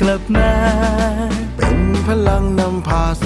กลับมา เป็นพลังนำพาส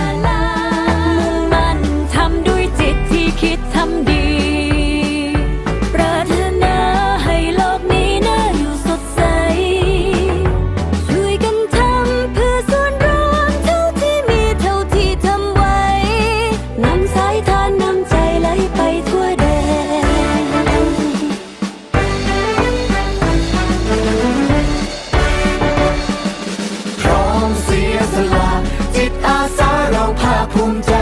สละจิตอาสาเราภาคภูมิใจ